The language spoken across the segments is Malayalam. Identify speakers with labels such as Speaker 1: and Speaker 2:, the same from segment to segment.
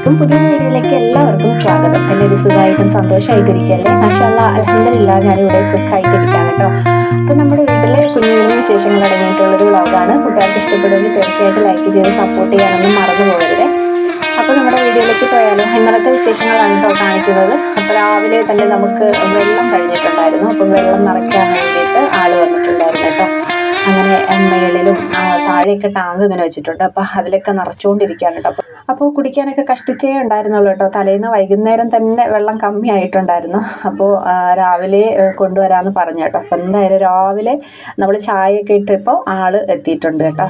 Speaker 1: അസ്സാം പുതിയ വീഡിയോയിലേക്ക് എല്ലാവർക്കും സ്വാഗതം. എല്ലാവരും സുഖമായിട്ടും സന്തോഷമായിട്ടിരിക്കുകയല്ലേ മാഷാല്ല അലഹമില്ല ഞാനിവിടെ സുഖമായിട്ടിരിക്കുകയാണ് കേട്ടോ. അപ്പം നമ്മുടെ വീട്ടിലെ കുഞ്ഞുങ്ങളുടെ കുഞ്ഞു വിശേഷങ്ങൾ അടങ്ങിയിട്ടുള്ളൊരു വ്ളോഗാണ്. കൂട്ടുകാർക്ക് ഇഷ്ടപ്പെടുമെങ്കിൽ തീർച്ചയായിട്ടും ലൈക്ക് ചെയ്ത് സപ്പോർട്ട് ചെയ്യാനൊന്നും മറന്നു പോകരുത് അപ്പോൾ നമ്മുടെ വീഡിയോയിലേക്ക് പോയാലും? ഇന്നലത്തെ വിശേഷങ്ങളാണ് കേട്ടോ കാണിക്കുന്നത്. അപ്പോൾ രാവിലെ തന്നെ നമുക്ക് വെള്ളം കഴിഞ്ഞിട്ടുണ്ടായിരുന്നു. അപ്പം വെള്ളം നിറയ്ക്കാൻ വേണ്ടിയിട്ട് ആൾ വന്നിട്ടുണ്ടായിരുന്നു കേട്ടോ. അങ്ങനെ മേളിലും താഴെയൊക്കെ ടാങ്ക് ഇങ്ങനെ വെച്ചിട്ടുണ്ട്. അപ്പോൾ അതിലൊക്കെ നിറച്ചുകൊണ്ടിരിക്കുകയാണ് കേട്ടോ. അപ്പോൾ കുടിക്കാനൊക്കെ കഷ്ടിച്ചേ ഉണ്ടായിരുന്നുള്ളൂ കേട്ടോ. തലേന്ന് വൈകുന്നേരം തന്നെ വെള്ളം കമ്മിയായിട്ടുണ്ടായിരുന്നു. അപ്പോൾ രാവിലെ കൊണ്ടുവരാമെന്ന് പറഞ്ഞു കേട്ടോ. അപ്പോൾ എന്തായാലും രാവിലെ നമ്മൾ ചായയൊക്കെ ഇട്ടപ്പോൾ ആൾ എത്തിയിട്ടുണ്ട് കേട്ടോ.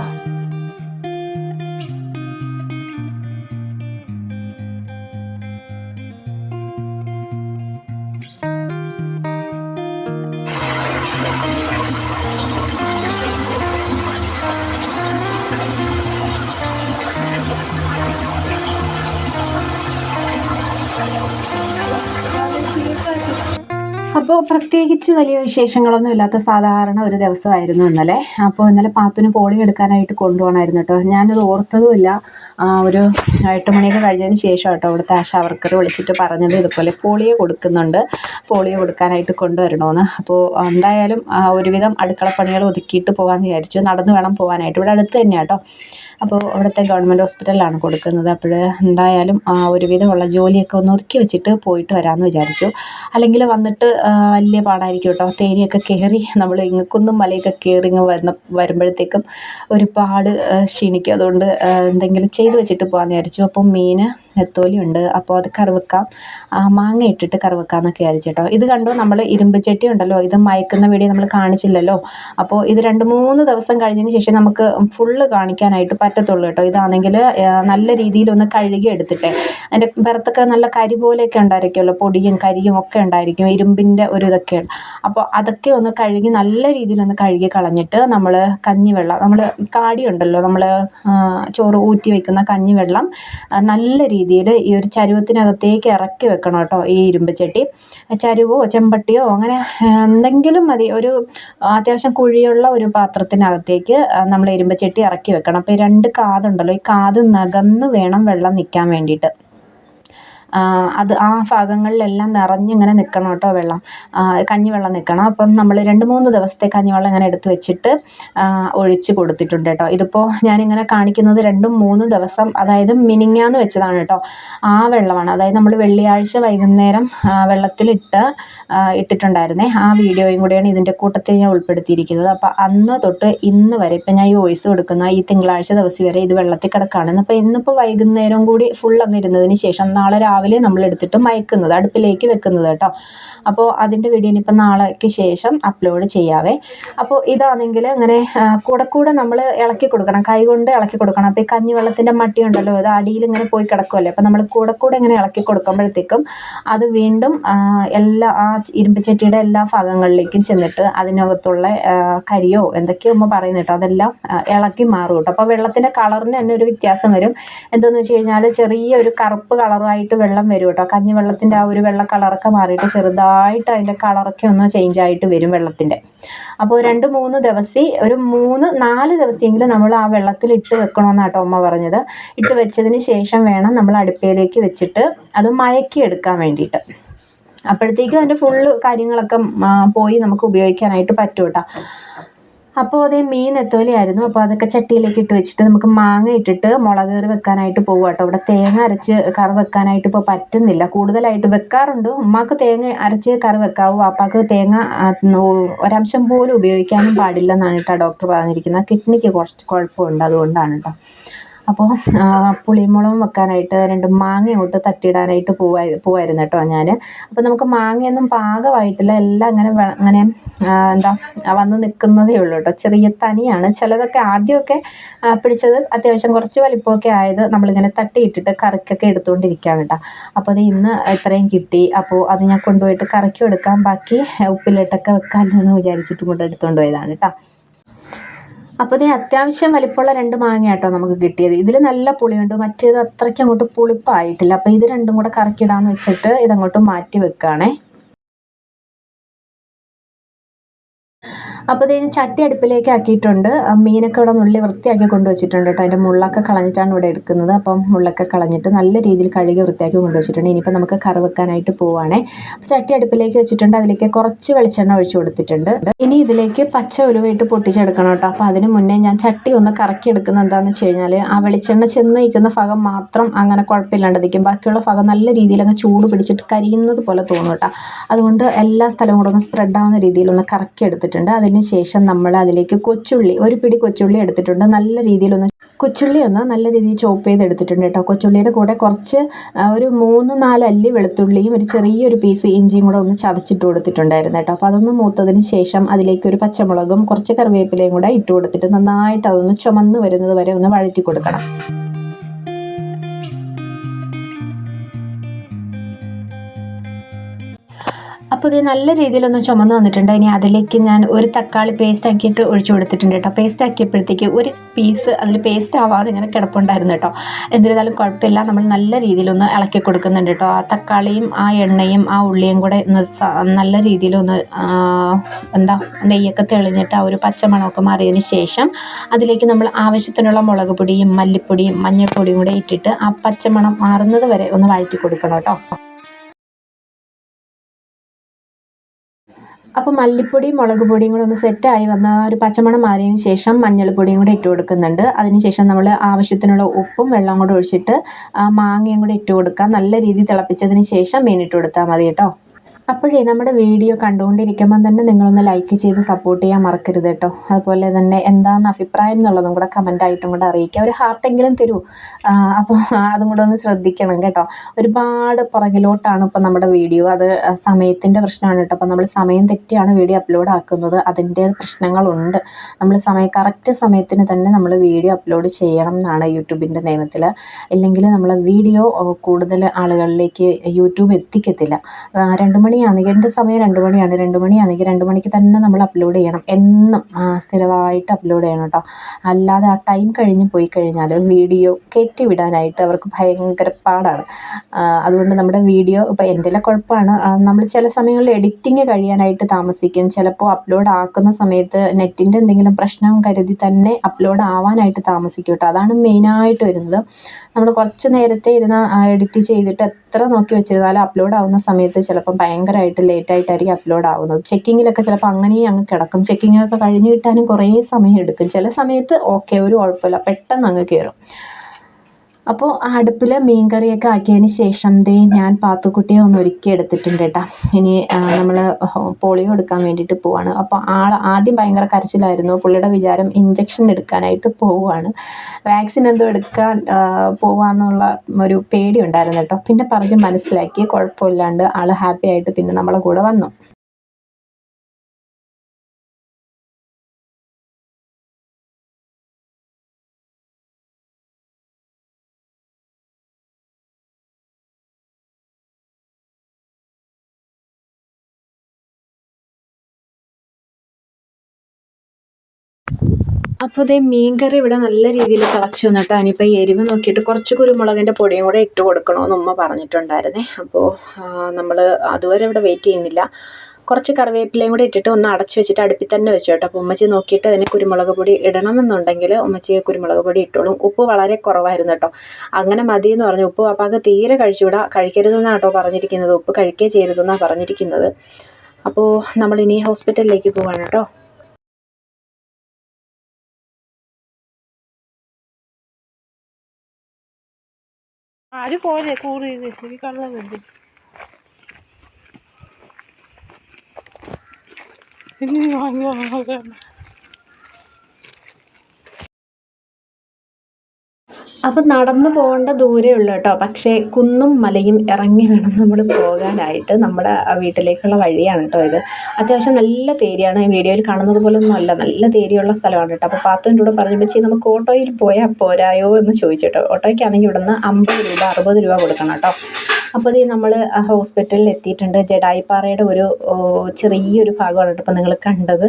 Speaker 1: പ്രത്യേകിച്ച് വലിയ വിശേഷങ്ങളൊന്നും ഇല്ലാത്ത സാധാരണ ഒരു ദിവസമായിരുന്നു ഇന്നലെ. അപ്പോൾ ഇന്നലെ പാത്തുന് പോളി എടുക്കാനായിട്ട് കൊണ്ടുപോകണമായിരുന്നു കേട്ടോ. ഞാനത് ഓർത്തതുമില്ല. ഒരു എട്ട് മണിയൊക്കെ കഴിഞ്ഞതിന് ശേഷം കേട്ടോ അവിടുത്തെ ആശാ വർക്കർ വിളിച്ചിട്ട് പറഞ്ഞത് ഇതുപോലെ പോളിയോ കൊടുക്കുന്നുണ്ട്. പോളിയോ കൊടുക്കാനായിട്ട് കൊണ്ടുവരണമെന്ന്. അപ്പോൾ എന്തായാലും ഒരുവിധം അടുക്കളപ്പണികൾ ഒതുക്കിയിട്ട് പോകാമെന്ന് വിചാരിച്ചു. നടന്നു വേണം പോകാനായിട്ട്. ഇവിടെ അടുത്ത് തന്നെയാണ് കേട്ടോ. അപ്പോൾ അവിടുത്തെ ഗവൺമെന്റ് ഹോസ്പിറ്റലിലാണ് കൊടുക്കുന്നത്. അപ്പോൾ എന്തായാലും ആ, ഒരുവിധമുള്ള ജോലിയൊക്കെ ഒന്ന് ഒതുക്കി വെച്ചിട്ട് പോയിട്ട് വരാമെന്ന് വിചാരിച്ചു. അല്ലെങ്കിൽ വന്നിട്ട് വലിയ പാടായിരിക്കും കേട്ടോ തേനിയൊക്കെ കയറി നമ്മൾ ഇങ്ങക്കുന്നും മലയൊക്കെ കയറി ഇങ്ങ് വരുന്ന വരുമ്പോഴത്തേക്കും ഒരുപാട് ക്ഷീണിക്കും. അതുകൊണ്ട് എന്തെങ്കിലും ചെയ്ത് വെച്ചിട്ട് പോകാമെന്ന് വിചാരിച്ചു. അപ്പം മീൻ നെത്തോലിയുണ്ട്. അപ്പോൾ അത് കറി വെക്കാം ആ, മാങ്ങ ഇട്ടിട്ട് കറി വെക്കാമെന്നൊക്കെ വിചാരിച്ചു കേട്ടോ ഇത് കണ്ടോ? നമ്മൾ ഇരുമ്പ് ചട്ടി ഉണ്ടല്ലോ. ഇത് മയക്കുന്ന വീഡിയോ നമ്മൾ കാണിച്ചില്ലല്ലോ. അപ്പോൾ ഇത് രണ്ട് മൂന്ന് ദിവസം കഴിഞ്ഞതിന് ശേഷം നമുക്ക് ഫുള്ള് കാണിക്കാനായിട്ട് പറ്റത്തുള്ളൂ കേട്ടോ. ഇതാണെങ്കിൽ നല്ല രീതിയിലൊന്ന് കഴുകി എടുത്തിട്ടേ. അതിന്റെ പുറത്തൊക്കെ നല്ല കരി പോലെയൊക്കെ ഉണ്ടായിരിക്കുമല്ലോ. പൊടിയും കരിയും ഒക്കെ ഉണ്ടായിരിക്കും. ഇരുമ്പിന്റെ ഒരു ഇതൊക്കെ അപ്പോൾ അതൊക്കെ ഒന്ന് കഴുകി നല്ല രീതിയിലൊന്ന് കഴുകി കളഞ്ഞിട്ട് നമ്മൾ കഞ്ഞിവെള്ളം നമ്മൾ കാടിയുണ്ടല്ലോ നമ്മൾ ചോറ് ഊറ്റി വയ്ക്കുന്ന കഞ്ഞിവെള്ളം നല്ല രീതിയിൽ ഈ ഒരു ചരുവത്തിനകത്തേക്ക് ഇറക്കി വെക്കണം കേട്ടോ ഈ ഇരുമ്പ് ചട്ടി ചരുവോ ചെമ്പട്ടിയോ അങ്ങനെ എന്തെങ്കിലും മതി. ഒരു അത്യാവശ്യം കുഴിയുള്ള ഒരു പാത്രത്തിനകത്തേക്ക് നമ്മൾ ഇരുമ്പ് ചട്ടി ഇറക്കി വെക്കണം. അപ്പോൾ ഈ രണ്ട് കാതുണ്ടല്ലോ ഈ കാത് നകന്ന് വേണം വെള്ളം നിൽക്കാൻ വേണ്ടിയിട്ട്. അത് ആ ഭാഗങ്ങളിലെല്ലാം നിറഞ്ഞിങ്ങനെ നിൽക്കണം കേട്ടോ വെള്ളം. കഞ്ഞിവെള്ളം നിൽക്കണം അപ്പം നമ്മൾ രണ്ട് മൂന്ന് ദിവസത്തെ കഞ്ഞിവെള്ളം ഇങ്ങനെ എടുത്ത് വെച്ചിട്ട് ഒഴിച്ച് കൊടുത്തിട്ടുണ്ട് കേട്ടോ. ഇതിപ്പോൾ ഞാനിങ്ങനെ കാണിക്കുന്നത് രണ്ടും മൂന്നും ദിവസം അതായത് മിനിങ്ങാന്ന് വെച്ചതാണ് കേട്ടോ. ആ വെള്ളമാണ്. അതായത് നമ്മൾ വെള്ളിയാഴ്ച വൈകുന്നേരം വെള്ളത്തിലിട്ട് ഇട്ടിട്ടുണ്ടായിരുന്നേ. ആ വീഡിയോയും കൂടെയാണ് ഇതിന്റെ കൂട്ടത്തിൽ ഞാൻ ഉൾപ്പെടുത്തിയിരിക്കുന്നത്. അപ്പോൾ അന്ന് തൊട്ട് ഇന്ന് വരെ ഇപ്പം ഞാൻ ഈ വോയിസ് കൊടുക്കുന്ന ഈ തിങ്കളാഴ്ച ദിവസം വരെ ഇത് വെള്ളത്തിൽ കിടക്കുകയാണ് അപ്പോൾ ഇന്നിപ്പോൾ വൈകുന്നേരം കൂടി ഫുൾ അങ്ങ് ഇരുന്നതിന് ശേഷം നാളെ രാവിലെ നമ്മൾ എടുത്തിട്ട് മയക്കുന്നത് അടുപ്പിലേക്ക് വെക്കുന്നത് കേട്ടോ. അപ്പോൾ അതിന്റെ വീഡിയോ ഇനിയിപ്പോൾ നാളേക്ക് ശേഷം അപ്ലോഡ് ചെയ്യാവേ. അപ്പോൾ ഇതാണെങ്കിൽ അങ്ങനെ കൂടെ കൂടെ നമ്മൾ ഇളക്കി കൊടുക്കണം. കൈ കൊണ്ട് ഇളക്കി കൊടുക്കണം. അപ്പോൾ ഈ കഞ്ഞിവെള്ളത്തിന്റെ മട്ടി ഉണ്ടല്ലോ അത് അടിയിൽ ഇങ്ങനെ പോയി കിടക്കുമല്ലേ അപ്പോൾ നമ്മൾ കൂടെ കൂടെ ഇങ്ങനെ ഇളക്കി കൊടുക്കുമ്പോഴത്തേക്കും അത് വീണ്ടും എല്ലാ ആ ഇരുമ്പ് ചട്ടിയുടെ എല്ലാ ഭാഗങ്ങളിലേക്കും ചെന്നിട്ട് അതിനകത്തുള്ള കരിയോ എന്തൊക്കെയോ ഉമ്മ പറയുന്നത് കേട്ടോ. അതെല്ലാം ഇളക്കി മാറും കേട്ടോ. അപ്പോൾ വെള്ളത്തിന്റെ കളറിന് തന്നെ ഒരു വ്യത്യാസം വരും. എന്തോന്ന് വെച്ച് കഴിഞ്ഞാൽ ചെറിയ ഒരു കറുപ്പ് കളറായിട്ട് വെള്ളം വരും കേട്ടോ കഞ്ഞിവെള്ളത്തിന്റെ ആ ഒരു വെള്ള കളറൊക്കെ മാറിയിട്ട് ചെറുതായിട്ട് അതിന്റെ കളറൊക്കെ ഒന്ന് ചേഞ്ച് ആയിട്ട് വരും വെള്ളത്തിന്റെ അപ്പോൾ രണ്ട് മൂന്ന് ദിവസം ഒരു മൂന്ന് നാല് ദിവസമെങ്കിലും നമ്മൾ ആ വെള്ളത്തിൽ ഇട്ട് വെക്കണമെന്നാട്ടോ അമ്മ പറഞ്ഞത്. ഇട്ട് വെച്ചതിന് ശേഷം വേണം നമ്മൾ അടുപ്പയിലേക്ക് വെച്ചിട്ട് അത് മയക്കി എടുക്കാൻ വേണ്ടിയിട്ട്. അപ്പോഴത്തേക്കും അതിന്റെ ഫുള്ള് കാര്യങ്ങളൊക്കെ പോയി നമുക്ക് ഉപയോഗിക്കാനായിട്ട് പറ്റും കേട്ടോ അപ്പോൾ അതേ മീൻ നെത്തോലിയായിരുന്നു അപ്പോൾ അതൊക്കെ ചട്ടിയിലേക്ക് ഇട്ട് വെച്ചിട്ട് നമുക്ക് മാങ്ങ ഇട്ടിട്ട് മുളക് കറി വെക്കാനായിട്ട് പോകും കേട്ടോ ഇവിടെ തേങ്ങ അരച്ച് കറി വെക്കാനായിട്ട് ഇപ്പോൾ പറ്റുന്നില്ല. കൂടുതലായിട്ട് വെക്കാറുണ്ട്. ഉമ്മാക്ക് തേങ്ങ അരച്ച് കറി വെക്കാവൂ. അപ്പാക്ക് തേങ്ങ ഒരംശം പോലും ഉപയോഗിക്കാനും പാടില്ലെന്നാണ് കേട്ടോ ഡോക്ടർ പറഞ്ഞിരിക്കുന്നത്. കിഡ്നിക്ക് കുറച്ച് കുഴപ്പമുണ്ട്. അതുകൊണ്ടാണ് കേട്ടോ. അപ്പോൾ പുളിമുളകും വെക്കാനായിട്ട് രണ്ട് മാങ്ങ ഇങ്ങോട്ട് തട്ടിയിടാനായിട്ട് പോവാ പോവായിരുന്നു കേട്ടോ ഞാൻ അപ്പോൾ നമുക്ക് മാങ്ങയൊന്നും പാകമായിട്ടില്ല എല്ലാം അങ്ങനെ അങ്ങനെ എന്താ വന്ന് നിൽക്കുന്നതേ ഉള്ളൂ കേട്ടോ. ചെറിയ തനിയാണ്. ചിലതൊക്കെ ആദ്യമൊക്കെ പിടിച്ചത് അത്യാവശ്യം കുറച്ച് വലിപ്പമൊക്കെ ആയത് നമ്മളിങ്ങനെ തട്ടിയിട്ടിട്ട് കറിക്കൊക്കെ എടുത്തുകൊണ്ടിരിക്കുകയാണ് കേട്ടോ. അപ്പോൾ അത് ഇന്ന് ഇത്രയും കിട്ടി. അപ്പോൾ അത് ഞാൻ കൊണ്ടുപോയിട്ട് കറിക്കും എടുക്കാം. ബാക്കി ഉപ്പിലിട്ടൊക്കെ വെക്കാമല്ലോ എന്ന് വിചാരിച്ചിട്ടും കൊണ്ട് എടുത്തുകൊണ്ട് പോയതാണ് കേട്ടോ. അപ്പോൾ ഇത് അത്യാവശ്യം വലിപ്പമുള്ള രണ്ട് മാങ്ങ കേട്ടോ നമുക്ക് കിട്ടിയത്. ഇതിൽ നല്ല പുളിയുണ്ട്. മറ്റേത് അത്രയ്ക്ക് അങ്ങോട്ട് പുളിപ്പായിട്ടില്ല. അപ്പോൾ ഇത് രണ്ടും കൂടെ കറക്കിടാന്ന് വെച്ചിട്ട് ഇതങ്ങോട്ട് മാറ്റി വെക്കുകയാണേ അപ്പോൾ ഇത് ചട്ടി അടുപ്പിലേക്ക് ആക്കിയിട്ടുണ്ട്. മീനൊക്കെ ഇവിടെ നുള്ളി വൃത്തിയാക്കി കൊണ്ടുവച്ചിട്ടുണ്ട് കേട്ടോ. അതിന്റെ മുള്ളൊക്കെ കളഞ്ഞിട്ടാണ് ഇവിടെ എടുക്കുന്നത്. അപ്പം മുള്ളൊക്കെ കളഞ്ഞിട്ട് നല്ല രീതിയിൽ കഴുകി വൃത്തിയാക്കി കൊണ്ടുവച്ചിട്ടുണ്ട്. ഇനിയിപ്പോൾ നമുക്ക് കറി വെക്കാനായിട്ട് അപ്പോൾ ചട്ടി അടുപ്പിലേക്ക് വെച്ചിട്ടുണ്ട്. അതിലേക്ക് കുറച്ച് വെളിച്ചെണ്ണ ഒഴിച്ചു കൊടുത്തിട്ടുണ്ട്. ഇനി ഇതിലേക്ക് പച്ച ഉലുവയിട്ട് പൊട്ടിച്ചെടുക്കണം കേട്ടോ. അപ്പോൾ അതിന് മുന്നേ ഞാൻ ചട്ടി ഒന്ന് കറക്കി എടുക്കുന്നത് എന്താണെന്ന് വെച്ച് കഴിഞ്ഞാൽ ആ വെളിച്ചെണ്ണ ചെന്ന് നിൽക്കുന്ന ഭാഗം മാത്രം അങ്ങനെ കുഴപ്പമില്ലാണ്ടിരിക്കും. ബാക്കിയുള്ള ഭാഗം നല്ല രീതിയിൽ അങ്ങ് ചൂട് പിടിച്ചിട്ട് കരിയുന്നത് പോലെ തോന്നും കേട്ടോ. അതുകൊണ്ട് എല്ലാ സ്ഥലവും കൂടെ ഒന്ന് സ്പ്രെഡ് ആവുന്ന രീതിയിൽ ഒന്ന് കറക്കി എടുത്തിട്ടുണ്ട്. അതിന് ശേഷം നമ്മൾ അതിലേക്ക് കൊച്ചുള്ളി ഒരു പിടി കൊച്ചുള്ളി എടുത്തിട്ടുണ്ട്. നല്ല രീതിയിലൊന്ന് കൊച്ചുള്ളി ഒന്ന് നല്ല രീതിയിൽ ചോപ്പ് ചെയ്ത് എടുത്തിട്ടുണ്ട് കേട്ടോ. കൊച്ചുള്ളിയുടെ കൂടെ കുറച്ച് ഒരു മൂന്ന് നാല് അല്ലി വെളുത്തുള്ളിയും ഒരു ചെറിയൊരു പീസ് ഇഞ്ചിയും കൂടെ ഒന്ന് ചതച്ചിട്ട് കൊടുത്തിട്ടുണ്ടായിരുന്നു കേട്ടോ. അപ്പോൾ അതൊന്ന് മൂത്തതിന് ശേഷം അതിലേക്ക് ഒരു പച്ചമുളകും കുറച്ച് കറിവേപ്പിലയും കൂടെ ഇട്ട് കൊടുത്തിട്ട് നന്നായിട്ട് അതൊന്ന് ചുമന്ന് വരുന്നത് വരെ ഒന്ന് വഴറ്റി കൊടുക്കണം. അപ്പോൾ ഇത് നല്ല രീതിയിലൊന്ന് ചുമന്ന് വന്നിട്ടുണ്ട്. ഇനി അതിലേക്ക് ഞാൻ ഒരു തക്കാളി പേസ്റ്റ് ആക്കിയിട്ട് ഒഴിച്ചു കൊടുത്തിട്ടുണ്ട് കേട്ടോ. പേസ്റ്റ് ആക്കിയപ്പോഴത്തേക്ക് ഒരു പീസ് അതിൽ പേസ്റ്റ് ആവാതെ ഇങ്ങനെ കിടപ്പുണ്ടായിരുന്നു കേട്ടോ. എന്നിരുന്നാലും കുഴപ്പമില്ല. നമ്മൾ നല്ല രീതിയിലൊന്ന് ഇളക്കി കൊടുക്കുന്നുണ്ട് കേട്ടോ. ആ തക്കാളിയും ആ എണ്ണയും ആ ഉള്ളിയും കൂടെ നല്ല രീതിയിലൊന്ന് എന്താ നെയ്യൊക്കെ തെളിഞ്ഞിട്ട് ആ ഒരു പച്ചമണമൊക്കെ മാറിയതിന് ശേഷം അതിലേക്ക് നമ്മൾ ആവശ്യത്തിനുള്ള മുളക് പൊടിയും മല്ലിപ്പൊടിയും മഞ്ഞൾപ്പൊടിയും കൂടെ ഇട്ടിട്ട് ആ പച്ചമണം മാറുന്നത് വരെ ഒന്ന് വഴറ്റി കൊടുക്കണം കേട്ടോ. അപ്പോൾ മല്ലിപ്പൊടിയും മുളക് പൊടിയും കൂടെ ഒന്ന് സെറ്റായി വന്ന ഒരു പച്ചമണം മാറിയതിന് ശേഷം മഞ്ഞൾപ്പൊടിയും കൂടെ ഇട്ട് കൊടുക്കുന്നുണ്ട്. അതിനുശേഷം നമ്മൾ ആവശ്യത്തിനുള്ള ഉപ്പും വെള്ളം കൂടെ ഒഴിച്ചിട്ട് മാങ്ങയും കൂടെ ഇട്ട് കൊടുക്കാം. നല്ല രീതിയിൽ തിളപ്പിച്ചതിന് ശേഷം മീൻ കൊടുത്താൽ മതി കേട്ടോ. അപ്പോഴേ നമ്മുടെ വീഡിയോ കണ്ടുകൊണ്ടിരിക്കുമ്പം തന്നെ നിങ്ങളൊന്ന് ലൈക്ക് ചെയ്ത് സപ്പോർട്ട് ചെയ്യാൻ മറക്കരുത് കേട്ടോ. അതുപോലെ തന്നെ എന്താണ് അഭിപ്രായം എന്നുള്ളതും കൂടെ കമന്റ് ആയിട്ടും കൂടെ അറിയിക്കുക. ഒരു ഹാർട്ടെങ്കിലും തരൂ. അപ്പോൾ അതും കൂടെ ഒന്ന് ശ്രദ്ധിക്കണം കേട്ടോ. ഒരുപാട് പുറകിലോട്ടാണ് ഇപ്പോൾ നമ്മുടെ വീഡിയോ. അത് സമയത്തിന്റെ പ്രശ്നമാണ് കേട്ടോ. അപ്പോൾ നമ്മൾ സമയം തെറ്റിയാണ് വീഡിയോ അപ്ലോഡ് ആക്കുന്നത്. അതിന്റെ പ്രശ്നങ്ങളുണ്ട്. നമ്മൾ സമയം കറക്റ്റ് സമയത്തിന് തന്നെ നമ്മൾ വീഡിയോ അപ്ലോഡ് ചെയ്യണം എന്നാണ് യൂട്യൂബിന്റെ നിയമത്തിൽ ഇല്ലെങ്കിൽ നമ്മൾ വീഡിയോ കൂടുതൽ ആളുകളിലേക്ക് യൂട്യൂബ് എത്തിക്കത്തില്ല. രണ്ട് രണ്ട് മണിയാണെങ്കിൽ എന്റെ സമയം രണ്ട് മണിയാണ്. രണ്ട് മണിയാണെങ്കിൽ രണ്ട് മണിക്ക് തന്നെ നമ്മൾ അപ്ലോഡ് ചെയ്യണം. എന്നും സ്ഥിരമായിട്ട് അപ്ലോഡ് ചെയ്യണം കേട്ടോ. അല്ലാതെ ആ ടൈം കഴിഞ്ഞ് പോയി കഴിഞ്ഞാൽ വീഡിയോ കയറ്റിവിടാനായിട്ട് അവർക്ക് ഭയങ്കര പാടാണ്. അതുകൊണ്ട് നമ്മുടെ വീഡിയോ ഇപ്പോൾ എന്തെല്ലാം കുഴപ്പമാണ്? നമ്മൾ ചില സമയങ്ങളിൽ എഡിറ്റിങ് കഴിയാനായിട്ട് താമസിക്കും. ചിലപ്പോൾ അപ്ലോഡ് ആക്കുന്ന സമയത്ത് നെറ്റിന്റെ എന്തെങ്കിലും പ്രശ്നം കരുതി തന്നെ അപ്ലോഡ് ആവാനായിട്ട് താമസിക്കും കേട്ടോ. അതാണ് മെയിനായിട്ട് വരുന്നത്. നമ്മൾ കുറച്ച് നേരത്തെ ഇരുന്ന് എഡിറ്റ് ചെയ്തിട്ട് എത്ര നോക്കി വെച്ചിരുന്നാലും അപ്ലോഡ് ആവുന്ന സമയത്ത് ചിലപ്പം ഭയങ്കരമായിട്ട് ലേറ്റ് ആയിട്ടായിരിക്കും അപ്ലോഡ് ആവുന്നത്. ചെക്കിങ്ങിലൊക്കെ ചിലപ്പോൾ അങ്ങനെയും അങ്ങ് കിടക്കും. ചെക്കിങ്ങൊക്കെ കഴിഞ്ഞ് കിട്ടാനും കുറേ സമയം എടുക്കും. ചില സമയത്ത് ഓക്കെ ഒരു കുഴപ്പമില്ല. പെട്ടെന്ന് അങ്ങ് കയറും അപ്പോൾ അടുപ്പിൽ മീൻ കറിയൊക്കെ ആക്കിയതിന് ശേഷം ദേ ഞാൻ പാത്തുക്കുട്ടിയെ ഒന്ന് ഒരുക്കി എടുത്തിട്ടുണ്ട് കേട്ടോ ഇനി നമ്മൾ പോളിയോ എടുക്കാൻ വേണ്ടിയിട്ട് പോവാണ്. അപ്പോൾ ആൾ ആദ്യം ഭയങ്കര കരച്ചിലായിരുന്നു. പുള്ളിയുടെ വിചാരം ഇഞ്ചക്ഷൻ എടുക്കാനായിട്ട് പോവുകയാണ് വാക്സിൻ എന്തോ എടുക്കാൻ പോവാന്നുള്ള ഒരു പേടി ഉണ്ടായിരുന്നു കേട്ടോ പിന്നെ പറഞ്ഞ് മനസ്സിലാക്കി കുഴപ്പമില്ലാണ്ട് ആൾ ഹാപ്പി ആയിട്ട് പിന്നെ നമ്മളെ കൂടെ വന്നു. അപ്പോൾ ഇതേ മീൻകറി ഇവിടെ നല്ല രീതിയിൽ തിളച്ച് വന്നിട്ട് അതിനിപ്പോൾ എരിവ് നോക്കിയിട്ട് കുറച്ച് കുരുമുളകിന്റെ പൊടിയും കൂടെ ഇട്ട് കൊടുക്കണമെന്ന് ഉമ്മ പറഞ്ഞിട്ടുണ്ടായിരുന്നേ. അപ്പോൾ നമ്മൾ അതുവരെ ഇവിടെ വെയിറ്റ് ചെയ്യുന്നില്ല. കുറച്ച് കറിവേപ്പിലയും കൂടി ഇട്ടിട്ട് ഒന്ന് അടച്ച് വെച്ചിട്ട് അടുപ്പിൽ തന്നെ വെച്ചു കേട്ടോ. അപ്പോൾ ഉമ്മച്ചി നോക്കിയിട്ട് അതിന് കുരുമുളക് പൊടി ഇടണമെന്നുണ്ടെങ്കിൽ ഉമ്മച്ചി കുരുമുളക് പൊടി ഇട്ടോളും. ഉപ്പ് വളരെ കുറവായിരുന്നു കേട്ടോ. അങ്ങനെ മതി എന്ന് പറഞ്ഞു. ഉപ്പ് പാപ്പാക്ക് തീരെ കഴിച്ചുകൂടാ. കഴിക്കരുതെന്നാണ് കേട്ടോ പറഞ്ഞിരിക്കുന്നത്. ഉപ്പ് കഴിക്കേ ചെയ്യരുതെന്നാണ് പറഞ്ഞിരിക്കുന്നത്. അപ്പോൾ നമ്മളിനി ഹോസ്പിറ്റലിലേക്ക് പോവാണ് കേട്ടോ.
Speaker 2: അത് പോലെ കൂറിയത് കൂറി കള്ളത് ഇനി വാങ്ങി
Speaker 1: അപ്പം നടന്നു പോകേണ്ട ദൂരേ ഉള്ളൂ കേട്ടോ. പക്ഷേ കുന്നും മലയും ഇറങ്ങി വേണം നമ്മൾ പോകാനായിട്ട് നമ്മുടെ വീട്ടിലേക്കുള്ള വഴിയാണ് കേട്ടോ ഇത്. അത്യാവശ്യം നല്ല തേരിയാണ് ഈ വീഡിയോയിൽ കാണുന്നത് പോലൊന്നും അല്ല. നല്ല തേരിയുള്ള സ്ഥലമാണ് കേട്ടോ. അപ്പോൾ പാത്തുവിന്റെ കൂടെ പറഞ്ഞു വെച്ചാൽ നമുക്ക് ഓട്ടോയിൽ പോയാൽ പോരായോ? എന്ന് ചോദിച്ചു കേട്ടോ. ഓട്ടോയ്ക്കാണെങ്കിൽ ഇവിടുന്ന് അമ്പത് രൂപ അറുപത് രൂപ കൊടുക്കണം കേട്ടോ. അപ്പോൾ ഇത് നമ്മൾ ഹോസ്പിറ്റലിൽ എത്തിയിട്ടുണ്ട്. ജഡായിപ്പാറയുടെ ഒരു ചെറിയൊരു ഭാഗമാണ് ഇപ്പോൾ നിങ്ങൾ കണ്ടത്.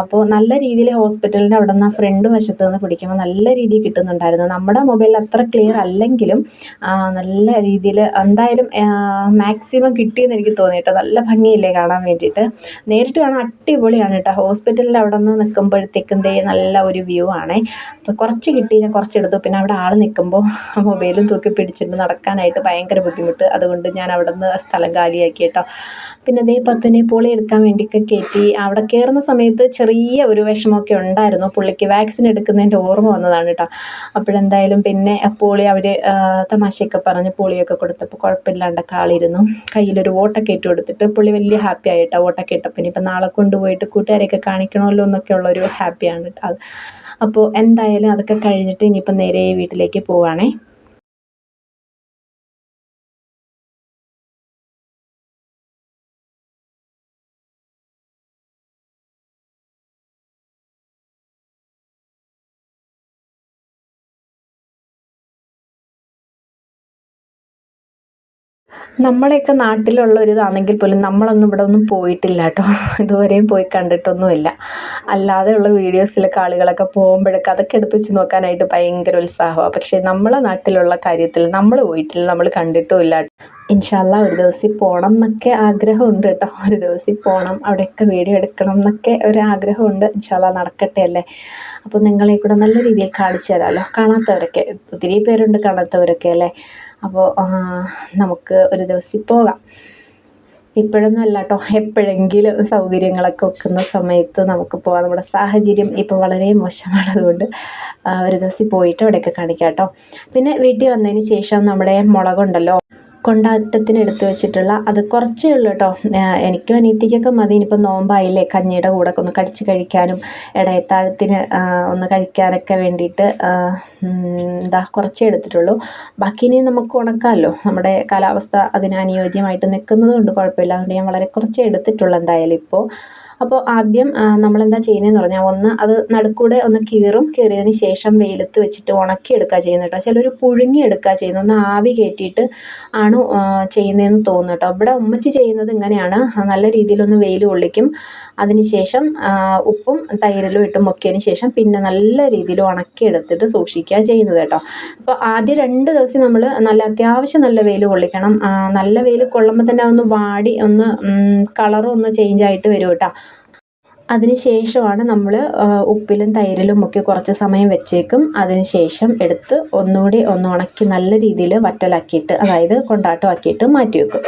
Speaker 1: അപ്പോൾ നല്ല രീതിയിൽ ഹോസ്പിറ്റലിന്റെ അവിടെ നിന്ന് ഫ്രണ്ട് വശത്ത് നിന്ന് പിടിക്കുമ്പോൾ നല്ല രീതിയിൽ കിട്ടുന്നുണ്ടായിരുന്നു. നമ്മുടെ മൊബൈലിൽ അത്ര ക്ലിയർ അല്ലെങ്കിലും നല്ല രീതിയിൽ എന്തായാലും മാക്സിമം കിട്ടിയെന്ന് എനിക്ക് തോന്നി കേട്ടോ. നല്ല ഭംഗിയില്ലേ കാണാൻ വേണ്ടിയിട്ട്. നേരിട്ട് കാണാൻ അടിപൊളിയാണ് കേട്ടോ. ഹോസ്പിറ്റലിൽ അവിടെ നിന്ന് നിൽക്കുമ്പോഴത്തേക്കും ദേ നല്ല ഒരു വ്യൂ ആണ്. അപ്പോൾ കുറച്ച് കിട്ടി ഞാൻ കുറച്ചെടുത്തു പിന്നെ അവിടെ ആൾ നിൽക്കുമ്പോൾ മൊബൈലും തൂക്കി പിടിച്ചിട്ട് നടക്കാനായിട്ട് ഭയങ്കര ബുദ്ധിമുട്ട് അതുകൊണ്ട് ഞാൻ അവിടെ നിന്ന് സ്ഥലം കാലിയാക്കി കേട്ടോ പിന്നെ അതേ പത്തുനെ പോളി എടുക്കാൻ വേണ്ടിയൊക്കെ കയറ്റി. അവിടെ കയറുന്ന സമയത്ത് ചെറിയ ഒരു വിഷമമൊക്കെ ഉണ്ടായിരുന്നു. പുള്ളിക്ക് വാക്സിൻ എടുക്കുന്നതിന്റെ ഓർമ്മ വന്നതാണ് കേട്ടോ. അപ്പോഴെന്തായാലും പിന്നെ പോളി അവർ തമാശയൊക്കെ പറഞ്ഞ് പോളിയൊക്കെ കൊടുത്തപ്പോൾ കുഴപ്പമില്ലാണ്ടൊക്കെ ആളിരുന്നു കയ്യിലൊരു വോട്ടൊക്കെ ഇട്ട് കൊടുത്തിട്ട് പുള്ളി വലിയ ഹാപ്പി ആയിട്ടോ വോട്ടൊക്കെ ഇട്ടപ്പോൾ. ഇനിയിപ്പോൾ നാളെ കൊണ്ടുപോയിട്ട് കൂട്ടുകാരെയൊക്കെ കാണിക്കണമല്ലോ എന്നൊക്കെ ഉള്ളൊരു ഹാപ്പിയാണ്. കേട്ടോ അപ്പോൾ എന്തായാലും അതൊക്കെ കഴിഞ്ഞിട്ട് ഇനിയിപ്പോൾ നേരെ വീട്ടിലേക്ക് പോവുകയാണേ. നമ്മളെയൊക്കെ നാട്ടിലുള്ള ഒരു ഇതാണെങ്കിൽ പോലും നമ്മളൊന്നും ഇവിടെ ഒന്നും പോയിട്ടില്ല കേട്ടോ ഇതുവരെയും പോയി കണ്ടിട്ടൊന്നുമില്ല. അല്ലാതെയുള്ള വീഡിയോസിലൊക്കെ ആളുകളൊക്കെ പോകുമ്പോഴൊക്കെ അതൊക്കെ എടുത്ത് വെച്ച് നോക്കാനായിട്ട് ഭയങ്കര ഉത്സാഹമാണ് പക്ഷേ നമ്മളെ നാട്ടിലുള്ള കാര്യത്തിൽ നമ്മൾ പോയിട്ടില്ല നമ്മൾ കണ്ടിട്ടുമില്ല. ഇൻഷാല്ല ഒരു ദിവസം പോകണം എന്നൊക്കെ ആഗ്രഹമുണ്ട് കേട്ടോ. ഒരു ദിവസം പോകണം അവിടെയൊക്കെ വീഡിയോ എടുക്കണം എന്നൊക്കെ ഒരു ആഗ്രഹമുണ്ട്. ഇൻഷാല്ല നടക്കട്ടെ അല്ലേ? അപ്പോൾ നിങ്ങളെ കൂടെ നല്ല രീതിയിൽ കാണിച്ചു തരാമല്ലോ. കാണാത്തവരൊക്കെ ഒത്തിരി പേരുണ്ട് കാണാത്തവരൊക്കെ അല്ലേ? അപ്പോൾ നമുക്ക് ഒരു ദിവസം പോകാം. ഇപ്പോഴൊന്നും അല്ല കേട്ടോ എപ്പോഴെങ്കിലും സൗകര്യങ്ങളൊക്കെ വെക്കുന്ന സമയത്ത് നമുക്ക് പോകാം. നമ്മുടെ സാഹചര്യം ഇപ്പോൾ വളരെ മോശമാണതുകൊണ്ട് ഒരു ദിവസം പോയിട്ട് അവിടെയൊക്കെ കാണിക്കാം കേട്ടോ പിന്നെ വീട്ടിൽ വന്നതിന് ശേഷം നമ്മുടെ മുളകുണ്ടല്ലോ. കൊണ്ടാട്ടത്തിന് എടുത്തു വെച്ചിട്ടുള്ള അത് കുറച്ചേ ഉള്ളൂ കേട്ടോ. എനിക്ക് അനിയത്തിക്കൊക്കെ മതി. ഇനിയിപ്പോൾ നോമ്പായില്ലേ കഞ്ഞിയുടെ കൂടെ ഒന്ന് കടിച്ച് കഴിക്കാനും ഇടയത്താഴത്തിന് ഒന്ന് കഴിക്കാനൊക്കെ വേണ്ടിയിട്ട് എന്താ കുറച്ചേ എടുത്തിട്ടുള്ളൂ. ബാക്കി ഇനി നമുക്ക് ഉണക്കാമല്ലോ. നമ്മുടെ കാലാവസ്ഥ അതിന് അനുയോജ്യമായിട്ട് നിൽക്കുന്നത് കൊണ്ട് കുഴപ്പമില്ല. അതുകൊണ്ട് ഞാൻ വളരെ കുറച്ചേ എടുത്തിട്ടുള്ളൂ എന്തായാലും ഇപ്പോൾ അപ്പോൾ ആദ്യം നമ്മൾ നമ്മളെന്താ ചെയ്യുന്നതെന്ന് പറഞ്ഞാൽ ഒന്ന് അത് നടുക്കൂടെ ഒന്ന് കീറും. കീറിയതിന് ശേഷം വെയിലത്ത് വെച്ചിട്ട് ഉണക്കി എടുക്കുക ചെയ്യുന്നത് കേട്ടോ. ചിലർ പുഴുങ്ങി എടുക്കുക ചെയ്യുന്നത്. ഒന്ന് ആവി കയറ്റിയിട്ട് ആണ് ചെയ്യുന്നതെന്ന് തോന്നുന്നു കേട്ടോ. ഇവിടെ ഉമ്മച്ചി ചെയ്യുന്നത് ഇങ്ങനെയാണ്. നല്ല രീതിയിലൊന്ന് വെയിൽ കൊള്ളിക്കും. അതിനുശേഷം ശേഷം ഉപ്പും തൈരിലും ഇട്ട് മുക്കിയതിന് ശേഷം പിന്നെ നല്ല രീതിയിൽ ഉണക്കി എടുത്തിട്ട് സൂക്ഷിക്കുക ചെയ്യുന്നത് കേട്ടോ. അപ്പോൾ ആദ്യം രണ്ട് ദിവസം നമ്മൾ നല്ല അത്യാവശ്യം നല്ല വെയിൽ കൊള്ളിക്കണം. നല്ല വെയിൽ കൊള്ളുമ്പോൾ തന്നെ ഒന്ന് വാടി ഒന്ന് കളറും ഒന്ന് ചേഞ്ച് ആയിട്ട് വരും കേട്ടോ. അതിന് ശേഷമാണ് നമ്മൾ ഉപ്പിലും തൈരിലും ഒക്കെ കുറച്ച് സമയം വെച്ചേക്കും. അതിന് ശേഷം എടുത്ത് ഒന്നുകൂടി ഒന്ന് ഉണക്കി നല്ല രീതിയിൽ വറ്റലാക്കിയിട്ട് അതായത് കൊണ്ടാട്ടമാക്കിയിട്ട് മാറ്റി വെക്കും.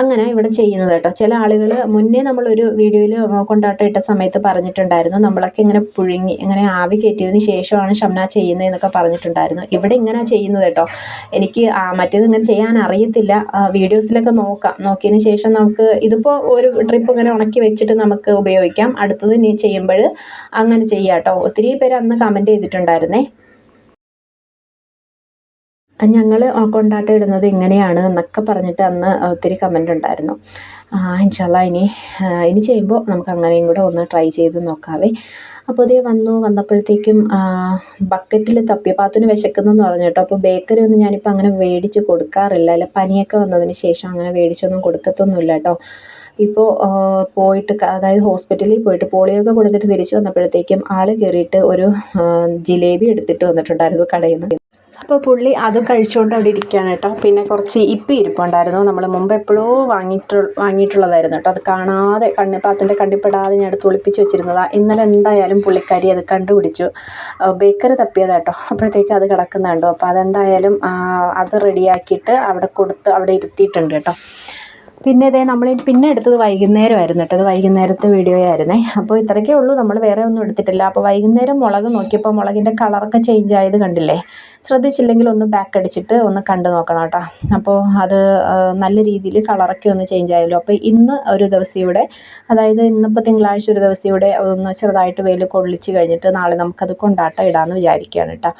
Speaker 1: അങ്ങനെ ഇവിടെ ചെയ്യുന്നത് കേട്ടോ. ചില ആളുകൾ മുന്നേ നമ്മളൊരു വീഡിയോയിൽ കൊണ്ടാട്ടം ഇട്ട സമയത്ത് പറഞ്ഞിട്ടുണ്ടായിരുന്നു. നമ്മളൊക്കെ ഇങ്ങനെ പുഴുങ്ങി ഇങ്ങനെ ആവി കയറ്റിയതിന് ശേഷമാണ് ഷംന ചെയ്യുന്നതെന്നൊക്കെ പറഞ്ഞിട്ടുണ്ടായിരുന്നു. ഇവിടെ ഇങ്ങനെ ചെയ്യുന്നത് കേട്ടോ. എനിക്ക് മറ്റേത് ഇങ്ങനെ ചെയ്യാൻ അറിയത്തില്ല. വീഡിയോസിലൊക്കെ നോക്കാം. നോക്കിയതിന് ശേഷം നമുക്ക് ഇതിപ്പോൾ ഒരു ട്രിപ്പ് ഇങ്ങനെ ഉണക്കി വെച്ചിട്ട് നമുക്ക് ഉപയോഗിക്കാം. അടുത്തത് ഇനി ചെയ്യുമ്പോൾ അങ്ങനെ ചെയ്യാട്ടോ ഒത്തിരി പേര് അന്ന് കമന്റ് ചെയ്തിട്ടുണ്ടായിരുന്നേ. ഞങ്ങൾ കൊണ്ടാട്ടം ഇടുന്നത് ഇങ്ങനെയാണ് എന്നൊക്കെ പറഞ്ഞിട്ട് അന്ന് ഒത്തിരി കമന്റ് ഉണ്ടായിരുന്നു. ഇൻഷാല്ല ഇനി ഇനി ചെയ്യുമ്പോൾ നമുക്ക് അങ്ങനെയും കൂടെ ഒന്ന് ട്രൈ ചെയ്ത് നോക്കാവേ. അപ്പോൾ ഇതേ വന്നു വന്നപ്പോഴത്തേക്കും ബക്കറ്റിൽ തപ്പി പാത്തുന് വിശക്കുന്നെന്ന് പറഞ്ഞു കേട്ടോ അപ്പോൾ ബേക്കറി ഒന്നും ഞാനിപ്പോൾ അങ്ങനെ മേടിച്ച് കൊടുക്കാറില്ല. അല്ല പനിയൊക്കെ വന്നതിന് ശേഷം അങ്ങനെ മേടിച്ചൊന്നും കൊടുക്കത്തൊന്നുമില്ല കേട്ടോ ഇപ്പോൾ പോയിട്ട് അതായത് ഹോസ്പിറ്റലിൽ പോയിട്ട് പോളിയോ ഒക്കെ കൊടുത്തിട്ട് തിരിച്ചു വന്നപ്പോഴത്തേക്കും ആൾ കയറിയിട്ട് ഒരു ജിലേബി എടുത്തിട്ട് വന്നിട്ടുണ്ടായിരുന്നു കടയിൽ നിന്ന് അപ്പോൾ പുള്ളി അത് കഴിച്ചുകൊണ്ട് അവിടെ ഇരിക്കുകയാണ് കേട്ടോ. പിന്നെ കുറച്ച് ഇപ്പം ഇരിപ്പുണ്ടായിരുന്നു. നമ്മൾ മുമ്പ് എപ്പോഴോ വാങ്ങിയിട്ട് വാങ്ങിയിട്ടുള്ളതായിരുന്നു കേട്ടോ. അത് കാണാതെ കണ്ണ് പാത്തിന്റെ കണ്ണിപ്പെടാതെ ഞാൻ എടുത്ത് ഒളിപ്പിച്ച് വെച്ചിരുന്നതാണ് ഇന്നലെ എന്തായാലും പുള്ളിക്കാരി അത് കണ്ടുപിടിച്ചു. ബേക്കറി തപ്പിയതാ കേട്ടോ. അപ്പോഴത്തേക്ക് അത് കിടക്കുന്നുണ്ടോ. അപ്പോൾ അതെന്തായാലും അത് റെഡിയാക്കിയിട്ട് അവിടെ കൊടുത്ത് അവിടെ ഇരുത്തിയിട്ടുണ്ട് കേട്ടോ. പിന്നെ ഇതേ നമ്മൾ പിന്നെ എടുത്തത് വൈകുന്നേരമായിരുന്നു കേട്ടോ. അത് വൈകുന്നേരത്തെ വീഡിയോ ആയിരുന്നേ. അപ്പോൾ ഇത്രയൊക്കെ ഉള്ളൂ. നമ്മൾ വേറെ ഒന്നും എടുത്തിട്ടില്ല. അപ്പോൾ വൈകുന്നേരം മുളക് നോക്കിയപ്പോൾ മുളകിന്റെ കളറൊക്കെ ചേഞ്ച് ആയത് കണ്ടില്ലേ? ശ്രദ്ധിച്ചില്ലെങ്കിൽ ഒന്ന് ബാക്ക് അടിച്ചിട്ട് ഒന്ന് കണ്ടു നോക്കണം കേട്ടോ. അപ്പോൾ അത് നല്ല രീതിയിൽ കളറൊക്കെ ഒന്ന് ചേഞ്ച് ആയല്ലോ. അപ്പോൾ ഇന്ന് ഒരു ദിവസം ഇവിടെ അതായത് ഇന്നിപ്പോൾ തിങ്കളാഴ്ച ഒരു ദിവസം ഇവിടെ ഒന്ന് ചെറുതായിട്ട് വെയിൽ കൊള്ളിച്ച് കഴിഞ്ഞിട്ട് നാളെ നമുക്കത് കൊണ്ടാട്ടം ഇടാമെന്ന് വിചാരിക്കുകയാണ് കേട്ടോ.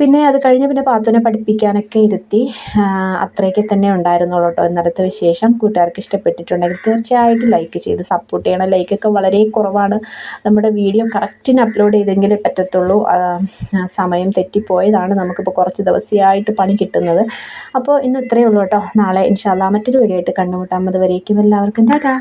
Speaker 1: പിന്നെ അത് കഴിഞ്ഞ് പിന്നെ പാത്തുവിനെ പഠിപ്പിക്കാനൊക്കെ ഇരുത്തി അത്രയൊക്കെ തന്നെ ഉണ്ടായിരുന്നുള്ളൂ കേട്ടോ ഇന്നലത്തെ വിശേഷം. കൂട്ടുകാർക്ക് ഇഷ്ടപ്പെട്ടിട്ടുണ്ടെങ്കിൽ തീർച്ചയായിട്ടും ലൈക്ക് ചെയ്ത് സപ്പോർട്ട് ചെയ്യണം. ലൈക്കൊക്കെ വളരെ കുറവാണ്. നമ്മുടെ വീഡിയോ കറക്റ്റിന് അപ്ലോഡ് ചെയ്തെങ്കിലേ പറ്റത്തുള്ളൂ. സമയം തെറ്റിപ്പോയതാണ് നമുക്കിപ്പോൾ കുറച്ച് ദിവസമായിട്ട് പണി കിട്ടുന്നത്. അപ്പോൾ ഇന്ന് ഇത്രയേ ഉള്ളൂ കേട്ടോ. നാളെ ഇൻഷാല്ല മറ്റൊരു വീഡിയോ ആയിട്ട് കണ്ടുമുട്ടാം. അതുവരേക്കും എല്ലാവർക്കും. ടാറ്റാ.